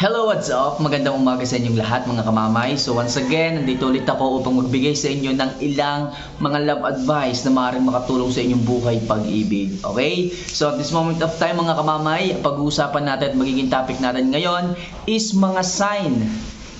Hello, what's up? Magandang umaga sa inyong lahat mga kamamay. So once again, nandito ulit ako upang magbigay sa inyo ng ilang mga love advice na maaaring makatulong sa inyong buhay pag-ibig. Okay? So at this moment of time mga kamamay, pag-uusapan natin at magiging topic natin ngayon is mga sign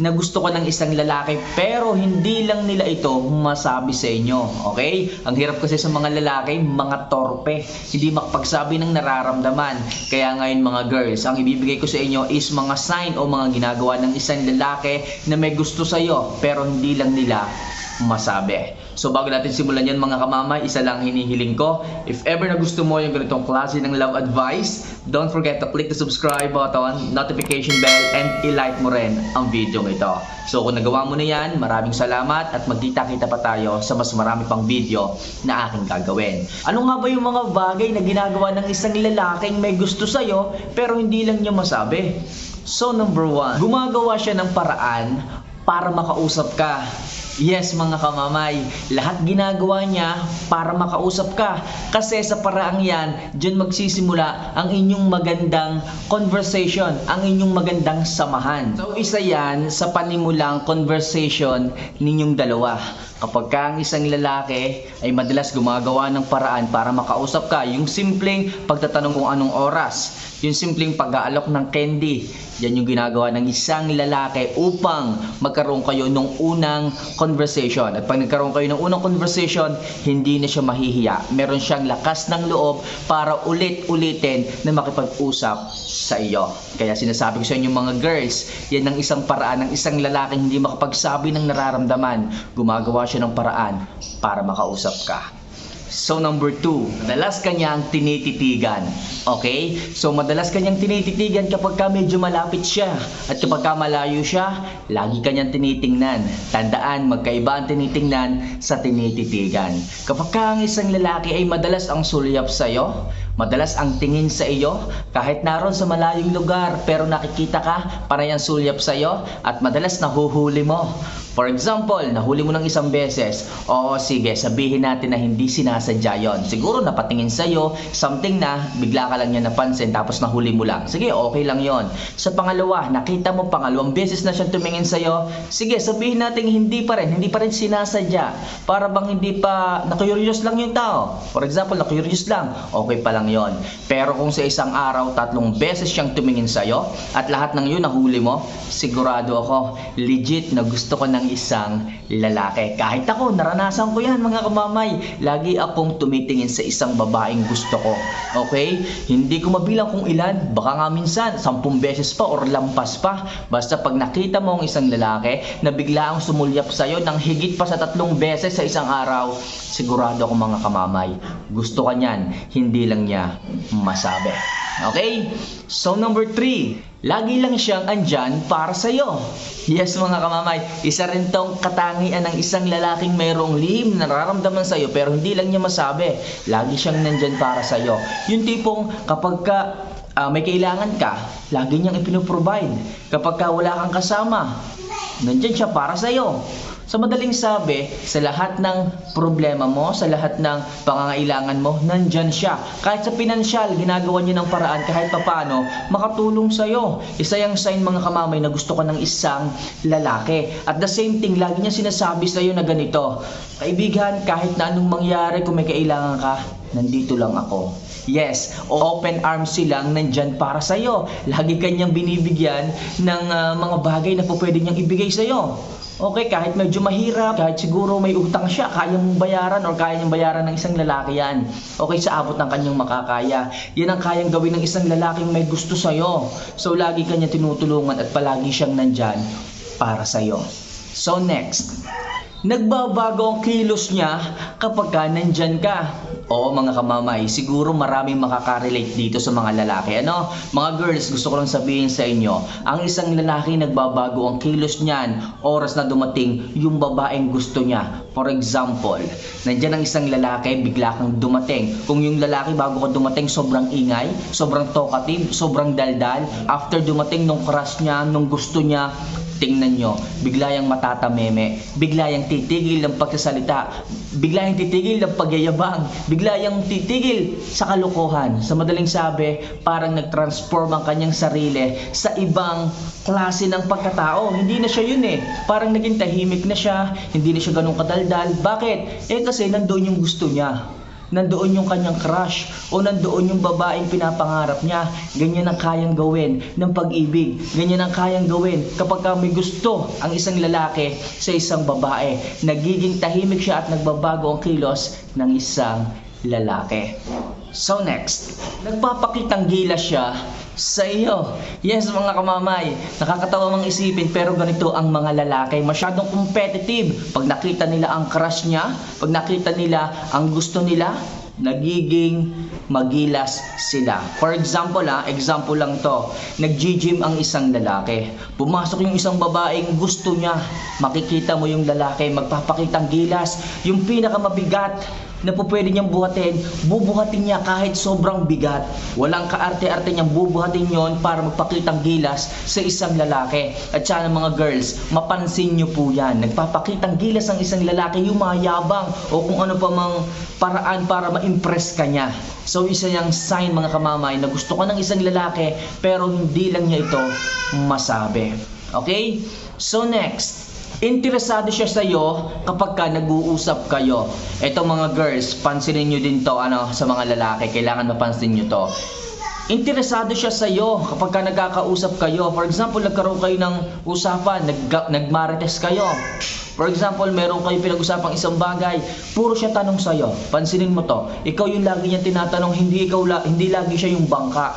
na gusto ko ng isang lalaki pero hindi lang nila ito masabi sa inyo. Okay? Ang hirap kasi sa mga lalaki, mga torpe. Hindi makapagsabi ng nararamdaman. Kaya ngayon mga girls, ang ibibigay ko sa inyo is mga sign o mga ginagawa ng isang lalaki na may gusto sa iyo pero hindi lang nila masabi. So bago natin simulan yan mga kamamay, isa lang hinihiling ko. If ever na gusto mo yung ganitong klase ng love advice, don't forget to click the subscribe button, notification bell, and i-like mo rin ang video ito. So kung nagawa mo na yan, maraming salamat at magkita-kita pa tayo sa mas marami pang video na aking gagawin. Ano nga ba yung mga bagay na ginagawa ng isang lalaking may gusto sa'yo pero hindi lang niya masabi? So number one, gumagawa siya ng paraan para makausap ka. Yes mga kamamay, lahat ginagawa niya para makausap ka. Kasi sa paraang yan, dyan magsisimula ang inyong magandang conversation, ang inyong magandang samahan. So isa yan sa panimulang conversation ninyong dalawa. Kapag ka ang isang lalaki ay madalas gumagawa ng paraan para makausap ka, yung simpleng pagtatanong kung anong oras, yung simpleng pag-aalok ng candy, yan yung ginagawa ng isang lalaki upang magkaroon kayo ng unang conversation. At pag nagkaroon kayo ng unang conversation, hindi na siya mahihiya. Meron siyang lakas ng loob para ulit-ulitin na makipag-usap sa iyo. Kaya sinasabi ko sa inyo mga girls, yan ang isang paraan ng isang lalaki hindi makapagsabi ng nararamdaman. Gumagawa siya ng paraan para makausap ka. So number two, madalas kanyang tinititigan. Okay? So madalas kanyang tinititigan kapag ka medyo malapit siya. At kapag ka malayo siya, lagi kanyang tinitingnan. Tandaan, magkaiba ang tinitingnan sa tinititigan. Kapag ka ang isang lalaki ay madalas ang sulyap sa'yo, madalas ang tingin sa iyo, kahit naroon sa malayong lugar pero nakikita ka, parang sulyap sa iyo at madalas nahuhuli mo. For example, nahuli mo ng isang beses. Oo, sige, sabihin natin na hindi sinasadya yon. Siguro napatingin sa'yo, something na bigla ka lang niya napansin tapos nahuli mo lang. Sige, okay lang yon. Sa pangalawa, nakita mo pangalawang beses na siyang tumingin sa'yo. Sige, sabihin natin hindi pa rin, hindi pa rin sinasadya. Para bang hindi pa, nakurious lang yung tao. For example, nakurious lang, okay pa lang yon. Pero kung sa isang araw, tatlong beses siyang tumingin sa'yo at lahat ng yun nahuli mo, sigurado ako, legit na gusto ko ng isang lalaki. Kahit ako, naranasan ko yan mga kamamay. Lagi akong tumitingin sa isang babaeng gusto ko. Okay? Hindi ko mabilang kung ilan. Baka nga minsan, sampung beses pa or lampas pa. Basta pag nakita mo ang isang lalaki na bigla ang sumulyap sa'yo ng higit pa sa tatlong beses sa isang araw, sigurado ako mga kamamay. Gusto ka niyan, hindi lang niya masabi. Okay? So number three, lagi lang siyang andyan para sa iyo. Yes mga kamamay, isa rin tong katangian ng isang lalaking mayroong lihim na nararamdaman sa iyo pero hindi lang niya masabi. Lagi siyang nandyan para sa iyo. Yung tipong kapag ka ah, may kailangan ka, lagi niyang ipinoprovide. Kapag ka wala kang kasama, nandyan siya para sa Sa madaling sabi, sa lahat ng problema mo, sa lahat ng pangangailangan mo, nandyan siya. Kahit sa pinansyal, ginagawa niya ng paraan kahit papano, makatulong sa'yo. Isa yung sign mga kamamay na gusto ka ng isang lalaki. At the same thing, lagi niya sinasabi sa'yo na ganito, Kaibigan, kahit na anong mangyari kung may kailangan ka, nandito lang ako. Yes, open arms silang nandyan para sa'yo. Lagi kanyang binibigyan ng ah, mga bagay na po pwede niyang ibigay sa'yo. Okay, kahit medyo mahirap, kahit siguro may utang siya, kaya mong bayaran or kaya niyang bayaran ng isang lalaki yan. Okay, sa abot ng kanyang makakaya. Yan ang kayang gawin ng isang lalaking may gusto sa'yo. So, lagi kanya tinutulungan at palagi siyang nandyan para sa'yo. So, next. Nagbabago ang kilos niya kapag ka nandyan ka. Oo mga kamamay, siguro maraming makaka-relate dito sa mga lalaki. Ano? Mga girls, gusto ko lang sabihin sa inyo, ang isang lalaki nagbabago ang kilos niyan oras na dumating yung babaeng gusto niya. For example, nandyan ang isang lalaki, bigla kang dumating. Kung yung lalaki bago ka dumating, sobrang ingay, sobrang talkative, sobrang daldal. After dumating nung crush niya, nung gusto niya, tingnan nyo, bigla yung matatameme, bigla yung titigil ng pagsasalita, bigla yung titigil ng pagyayabang, bigla yung titigil sa kalokohan. Sa madaling sabi, parang nag-transform ang kanyang sarili sa ibang klase ng pagkatao. Hindi na siya yun eh. Parang naging tahimik na siya, hindi na siya ganun kadaldal. Bakit? Eh kasi nandoon yung gusto niya nandoon yung kanyang crush o nandoon yung babaeng pinapangarap niya. Ganyan ang kayang gawin ng pag-ibig. Ganyan ang kayang gawin kapag ka may gusto ang isang lalaki sa isang babae. Nagiging tahimik siya at nagbabago ang kilos ng isang lalaki. So next, nagpapakitang gilas siya sa iyo. Yes, mga kamamay, nakakatawa mang isipin pero ganito ang mga lalaki. Masyadong competitive. Pag nakita nila ang crush niya, pag nakita nila ang gusto nila, nagiging magilas sila. For example, ah, example lang to. Nag-gym ang isang lalaki. Pumasok yung isang babaeng gusto niya. Makikita mo yung lalaki magpapakitang gilas. Yung pinakamabigat na po pwede niyang buhatin, bubuhatin niya kahit sobrang bigat. Walang kaarte-arte niyang bubuhatin yon para magpakitang gilas sa isang lalaki. At sana mga girls, mapansin niyo po yan. Nagpapakitang gilas ang isang lalaki, yung mayabang o kung ano pa mang paraan para ma-impress ka niya. So isa yung sign mga kamamay na gusto ka ng isang lalaki pero hindi lang niya ito masabi. Okay? So next, interesado siya sa iyo kapag ka nag-uusap kayo. Ito mga girls, pansinin nyo din to ano, sa mga lalaki. Kailangan mapansin nyo to. Interesado siya sa iyo kapag ka nagkakausap kayo. For example, nagkaroon kayo ng usapan, nag nagmarites kayo. For example, meron kayo pinag-usapang isang bagay, puro siya tanong sa iyo. Pansinin mo to. Ikaw yung lagi niya tinatanong, hindi ikaw la, hindi lagi siya yung bangka.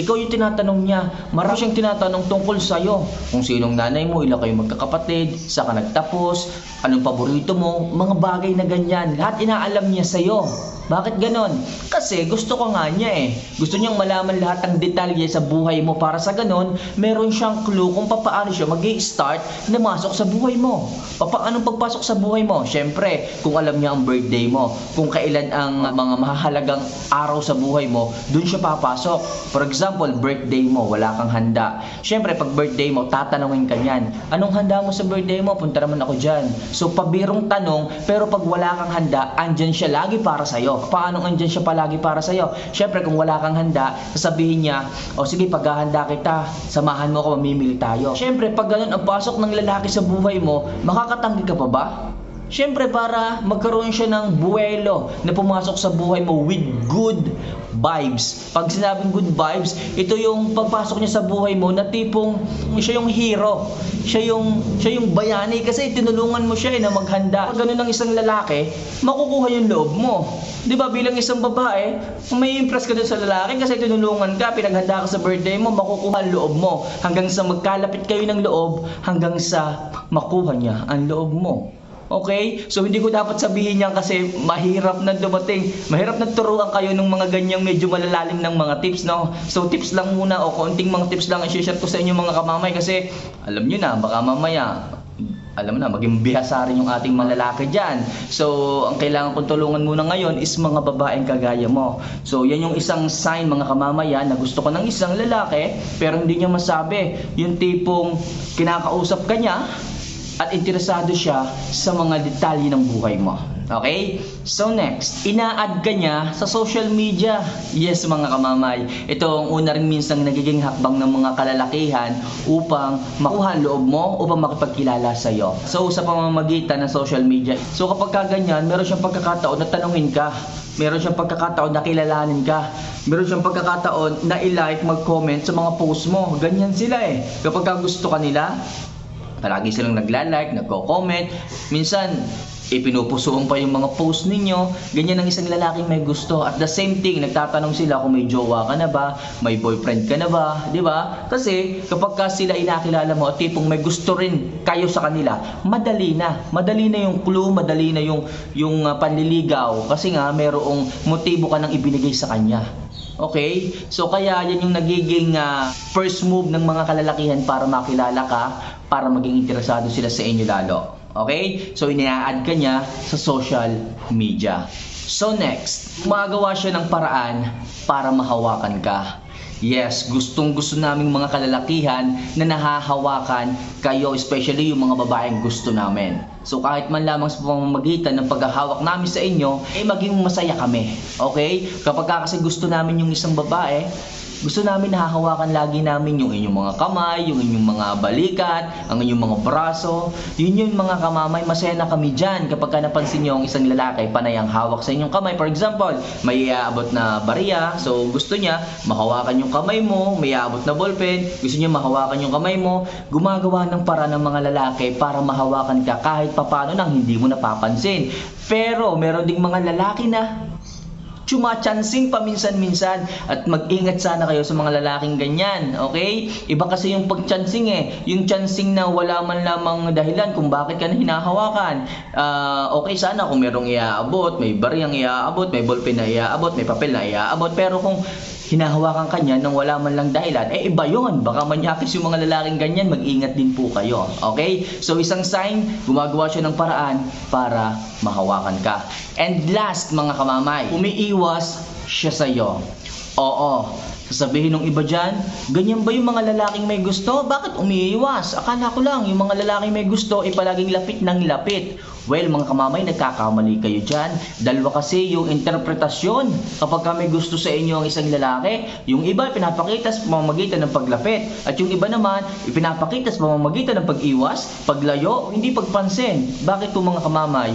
Ikaw yung tinatanong niya, marami siyang tinatanong tungkol sa iyo. Kung sinong nanay mo, ilan kayo magkakapatid, saan ka nagtapos, anong paborito mo, mga bagay na ganyan. Lahat inaalam niya sa iyo. Bakit ganon? Kasi gusto ko nga niya eh. Gusto niyang malaman lahat ng detalye sa buhay mo para sa ganon, meron siyang clue kung paano siya mag start na masok sa buhay mo. Paano pagpasok sa buhay mo? Siyempre, kung alam niya ang birthday mo, kung kailan ang mga mahalagang araw sa buhay mo, dun siya papasok. For example, birthday mo, wala kang handa. Siyempre, pag birthday mo, tatanungin ka niyan. Anong handa mo sa birthday mo? Punta naman ako dyan. So, pabirong tanong, pero pag wala kang handa, andyan siya lagi para sa'yo paano andyan siya palagi para sa'yo. Siyempre, kung wala kang handa, sasabihin niya, o sige, paghahanda kita, samahan mo ako, mamimili tayo. Siyempre, pag ganun ang pasok ng lalaki sa buhay mo, makakatanggi ka pa ba? Siyempre para magkaroon siya ng buwelo na pumasok sa buhay mo with good vibes. Pag sinabing good vibes, ito yung pagpasok niya sa buhay mo na tipong siya yung hero. Siya yung siya yung bayani kasi tinulungan mo siya eh, na maghanda. Pag ganun ng isang lalaki, makukuha yung loob mo. 'Di ba bilang isang babae, may impress ka dun sa lalaki kasi tinulungan ka, pinaghanda ka sa birthday mo, makukuha ang loob mo hanggang sa magkalapit kayo ng loob hanggang sa makuha niya ang loob mo. Okay? So hindi ko dapat sabihin yan kasi mahirap na dumating. Mahirap na turuan kayo ng mga ganyang medyo malalalim ng mga tips, no? So tips lang muna o konting mga tips lang i-share ko sa inyo mga kamamay kasi alam niyo na, baka mamaya alam na, maging bihasa rin yung ating mga lalaki dyan. So, ang kailangan kong tulungan muna ngayon is mga babaeng kagaya mo. So, yan yung isang sign mga kamamayan na gusto ko ng isang lalaki pero hindi niya masabi. Yung tipong kinakausap ka niya, at interesado siya sa mga detalye ng buhay mo. Okay? So next, ina-add ka niya sa social media. Yes mga kamamay, ito ang una rin minsan nagiging hakbang ng mga kalalakihan upang makuha loob mo, upang makipagkilala sa iyo. So sa pamamagitan ng social media, so kapag ka ganyan, meron siyang pagkakataon na tanungin ka. Meron siyang pagkakataon na kilalanin ka. Meron siyang pagkakataon na i-like, mag-comment sa mga post mo. Ganyan sila eh. Kapag ka gusto ka nila, Palagi silang nagla-like, nagko-comment. Minsan, ipinupusuan pa yung mga post ninyo. Ganyan ang isang lalaking may gusto. At the same thing, nagtatanong sila kung may jowa ka na ba, may boyfriend ka na ba, di ba? Kasi kapag ka sila inakilala mo, tipong may gusto rin kayo sa kanila, madali na. Madali na yung clue, madali na yung, yung uh, panliligaw. Kasi nga, merong motibo ka nang ibinigay sa kanya. Okay? So kaya yan yung nagiging uh, first move ng mga kalalakihan para makilala ka, para maging interesado sila sa inyo lalo. Okay? So ina-add ka niya sa social media. So next, gumagawa siya ng paraan para mahawakan ka. Yes, gustong gusto naming mga kalalakihan na nahahawakan kayo, especially yung mga babaeng gusto namin. So kahit man lamang sa pamamagitan ng paghahawak namin sa inyo, eh maging masaya kami. Okay? Kapag ka kasi gusto namin yung isang babae, gusto namin nahahawakan lagi namin yung inyong mga kamay, yung inyong mga balikat, ang inyong mga braso. Yun yung mga kamamay, masaya na kami dyan kapag ka napansin nyo ang isang lalaki panay ang hawak sa inyong kamay. For example, may iaabot na bariya, so gusto niya mahawakan yung kamay mo, may iaabot na ballpen, gusto niya mahawakan yung kamay mo, gumagawa ng para ng mga lalaki para mahawakan ka kahit papano nang hindi mo napapansin. Pero meron ding mga lalaki na chumachansing paminsan-minsan at mag-ingat sana kayo sa mga lalaking ganyan, okay? Iba kasi yung pagchansing eh, yung chansing na wala man lamang dahilan kung bakit ka na hinahawakan. Ah, okay sana kung merong iaabot, may bariyang iaabot, may ballpen na iaabot, may papel na iaabot, pero kung hinahawakan ka niya nang wala man lang dahilan, eh iba yun. Baka manyakis yung mga lalaking ganyan, mag-ingat din po kayo. Okay? So isang sign, gumagawa siya ng paraan para mahawakan ka. And last mga kamamay, umiiwas siya sa'yo. Oo, sasabihin ng iba dyan, ganyan ba yung mga lalaking may gusto? Bakit umiiwas? Akala ko lang, yung mga lalaking may gusto, ay palaging lapit ng lapit. Well, mga kamamay, nagkakamali kayo dyan. Dalawa kasi yung interpretasyon. Kapag ka may gusto sa inyo ang isang lalaki, yung iba pinapakita sa pamamagitan ng paglapit. At yung iba naman, ipinapakita sa pamamagitan ng pag-iwas, paglayo, hindi pagpansin. Bakit po mga kamamay?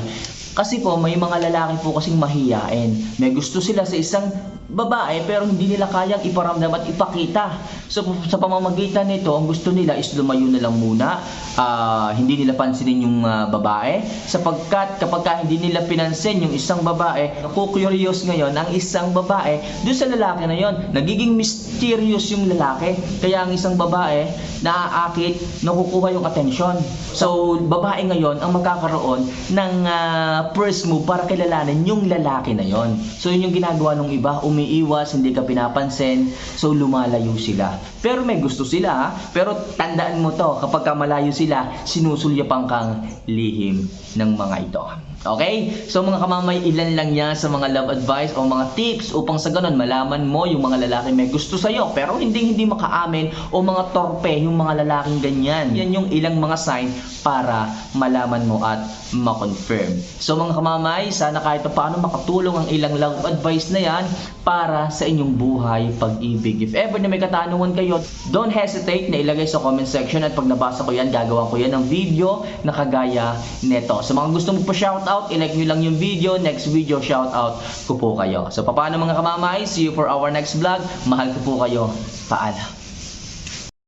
Kasi po, may mga lalaki po kasing mahiyain. May gusto sila sa isang babae pero hindi nila kayang iparamdam at ipakita. So sa pamamagitan nito, ang gusto nila is lumayo na lang muna. Ah, hindi nila pansinin yung ah, babae sapagkat kapag ka hindi nila pinansin yung isang babae, naku-curious ngayon ang isang babae doon sa lalaki na yon. Nagiging mysterious yung lalaki. Kaya ang isang babae naaakit, nakukuha yung atensyon. So babae ngayon ang magkakaroon ng ah, first move para kilalanin yung lalaki na yon. So yun yung ginagawa ng iba, umiiwas, hindi ka pinapansin, so lumalayo sila. Pero may gusto sila ha. Pero tandaan mo to, kapag ka malayo sila, sinusulyapan kang lihim ng mga ito. Okay? So mga kamamay, ilan lang yan sa mga love advice o mga tips upang sa ganun malaman mo yung mga lalaki may gusto sa'yo pero hindi hindi makaamin o mga torpe yung mga lalaking ganyan. Yan yung ilang mga sign para malaman mo at ma-confirm. So mga kamamay, sana kahit pa paano makatulong ang ilang love advice na yan para sa inyong buhay pag-ibig. If ever na may katanungan kayo, don't hesitate na ilagay sa comment section at pag nabasa ko yan, gagawa ko yan ng video na kagaya neto. Sa mga gusto mo pa shoutout, ilike nyo lang yung video. Next video, shoutout ko po kayo. So paano mga kamamay? See you for our next vlog. Mahal ko po kayo. Paalam.